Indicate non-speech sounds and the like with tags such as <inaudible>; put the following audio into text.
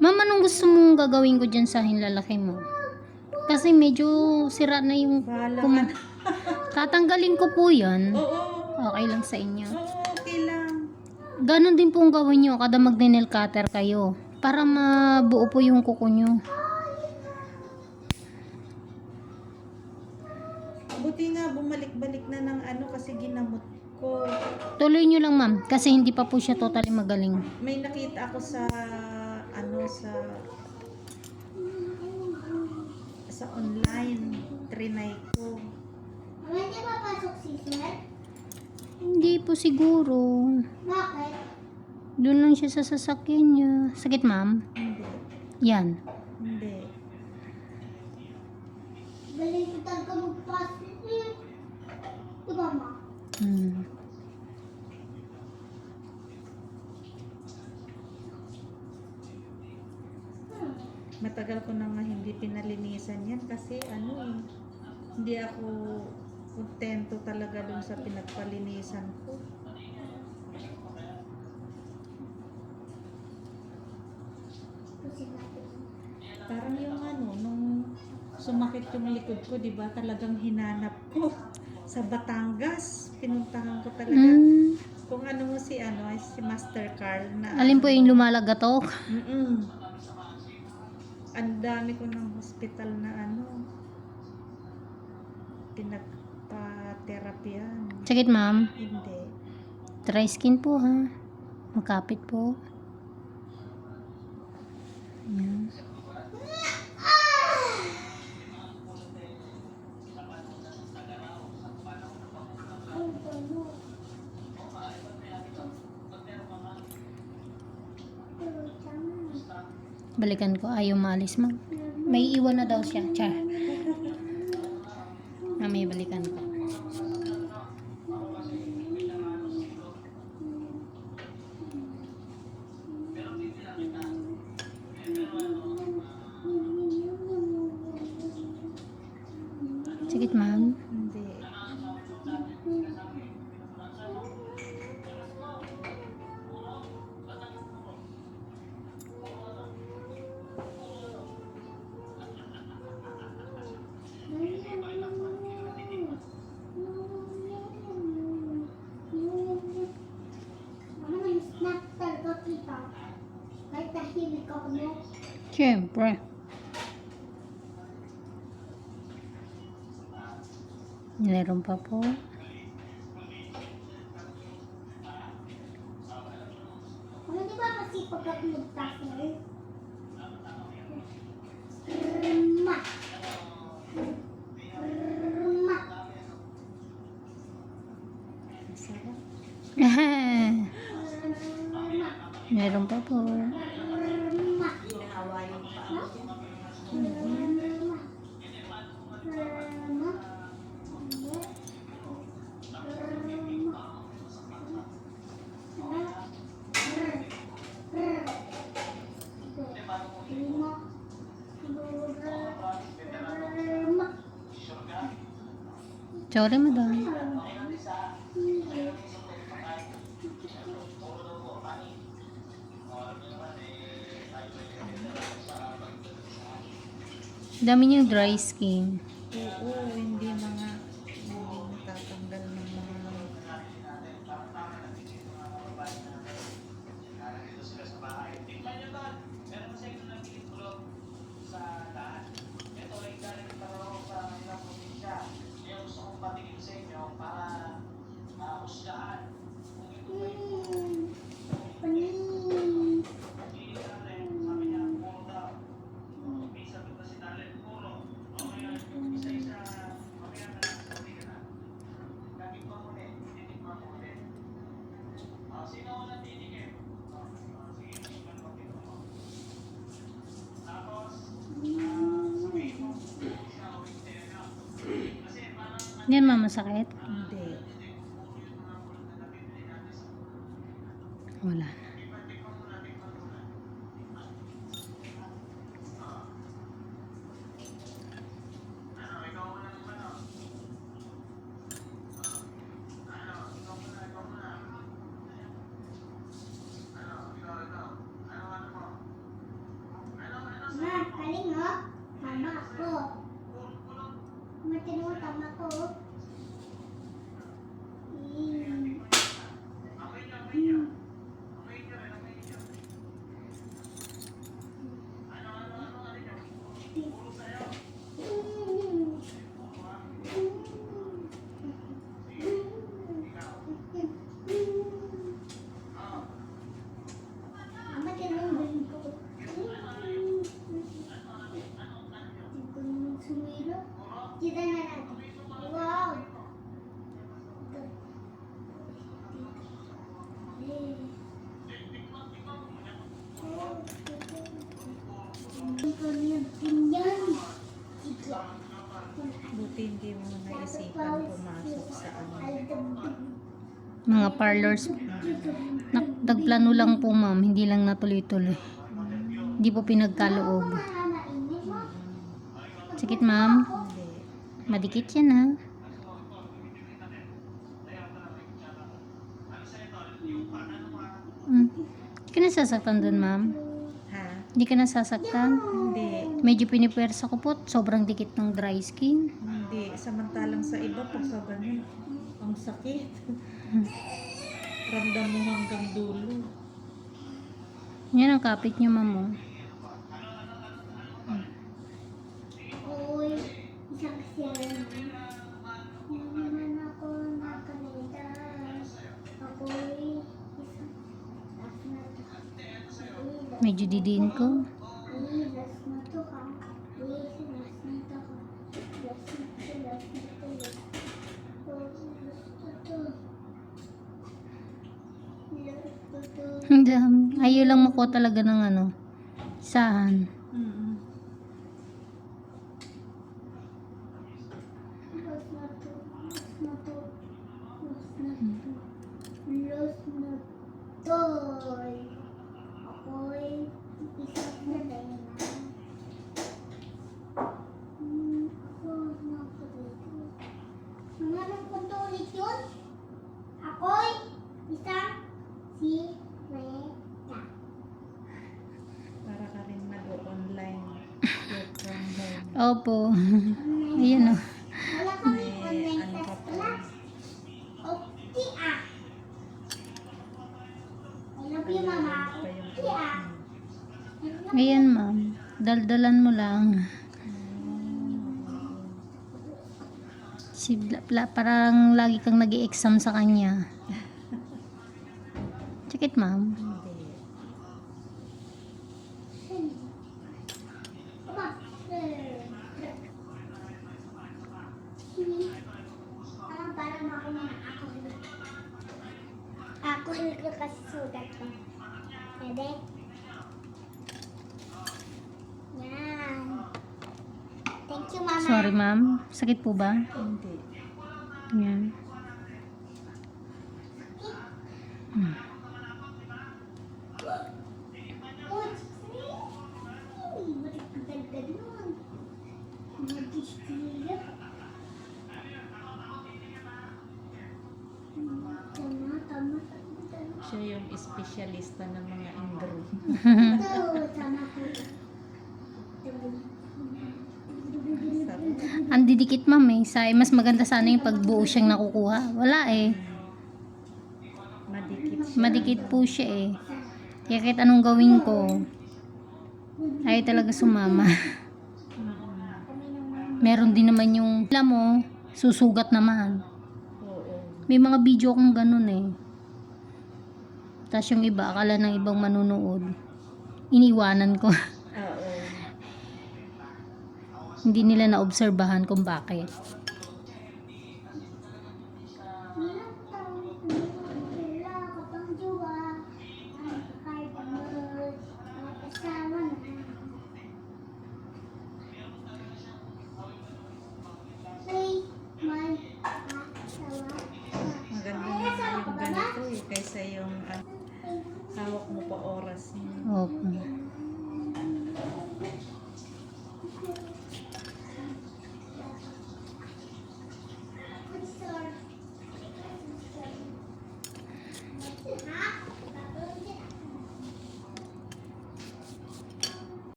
Ma'am, anong gusto mong gagawin ko dyan sa hinlalaki mo? Kasi medyo sira na yung... Bahala Kuma- Tatanggalin ko po yan. Oo, Okay lang sa inyo. oo, okay lang. Ganon din pong gawin nyo kada mag-nail cutter kayo. Para mabuo po yung kuko nyo. Buti nga bumalik-balik na ng ano kasi ginamot ko. Tuloy nyo lang ma'am. Kasi hindi pa po siya totally magaling. May nakita ako sa ano sa sa online trinay ko. Hindi papasok si Sir? Hindi po siguro. Bakit? Doon lang siya sa sasakyan niya. Sakit ma'am? Hindi. Yan. Hindi. Balimutan ka magpasok eh. Diba ma? Hmm. Matagal ko na nga hindi pinalinisan yan kasi ano eh, hindi ako kontento talaga dun sa pinagpalinisan ko. Parang yung ano, nung sumakit yung likod ko, di ba talagang hinanap ko sa Batangas. Pinuntahan ko talaga. Hmm. Kung ano mo si ano, si Master Carl na Alin po yung lumalagatok? Mm-mm. Ang dami ko ng hospital na ano, pinagpa-therapyan. Sakit ma'am? Hindi. Dry skin po ha. Magkapit po. Yan. Balikan ko. Ayaw maalis ma'am. May iwan na daw siya. Char. Mamaya balikan ko. Sakit ma'am. Hindi. Ano may snack talaga kita? Kahit tahimik ako no? Siyempre. Meron pa po. Ano di ba masipag ako magtackle? Ma. Ma. Masarap. <laughs> Meron pa po. Ma. Hinahawayan pa. Sorry, madam. Dami niyang dry skin. Yan mamasakit? Hindi. Wala na. Ma, kaling mo. Mama, ako. Matino tama ko. Mm. Mm. Mama, tinunggan ko. Sumiro. Kita na natin. Wow! Ito. Eh. Oh, Hindi ko niya pinyan. Sige. Buti hindi mo naisipan pumasok sa ano. Mga parlors. Nak- nagplano lang po ma'am, hindi lang natuloy-tuloy. Hindi po pinagkaloob. Sakit ma'am? Madikit yan ha. Hmm. Hindi ka nasasaktan dun ma'am? Ha? Hindi ka nasasaktan? Hindi. Medyo pinipwersa ko po, sobrang dikit ng dry skin. Hindi. Samantalang sa iba, pagka ganyan, ang sakit. <laughs> Ramdam mo hanggang dulo. Yan ang kapit niyo ma'am oh. Uy, isang naman. naman ako nakalitas. Isang Medyo didiin ko. uy, last na to ha. Uy, last na to ha. Last na to, last na to, last. Oh, last na to. Last na to. Ang dami. Ayaw lang makuha talaga ng ano. Saan? Mm-mm. Last na to, last na to, last na to, last na to. Ako'y isang na na. Hmm, ako na ako dito. Nangarap ko to ulit yun? Ako'y isang si Rita. Para ka rin mag-online. Work from home. Opo. <laughs> Ayan oh. Wala kami pa. class. Okay ah. I love you, mama. Okay ah. Ayan ma'am. Daldalan mo lang. Si Bla, Bla- parang lagi kang nag exam sa kanya. Sakit ma'am. Hindi. Mama. Parang parang ako na ako. Ako ko kasi sugat ko. Pwede? Yan. Thank you, mama. Sorry ma'am. Sakit po ba? Hindi. Ayan. Hmm. Espesyalista ng mga ingro. Ang didikit ma'am eh. Say, mas maganda sana yung pagbuo siyang nakukuha. Wala eh. madikit siya. Madikit po siya eh. Kaya kahit anong gawin ko, ay talaga sumama. <laughs> Meron din naman yung, alam mo, susugat naman. May mga video kong ganun eh. Tapos yung iba, akala ng ibang manunood, iniwanan ko. Hindi nila naobserbahan kung bakit.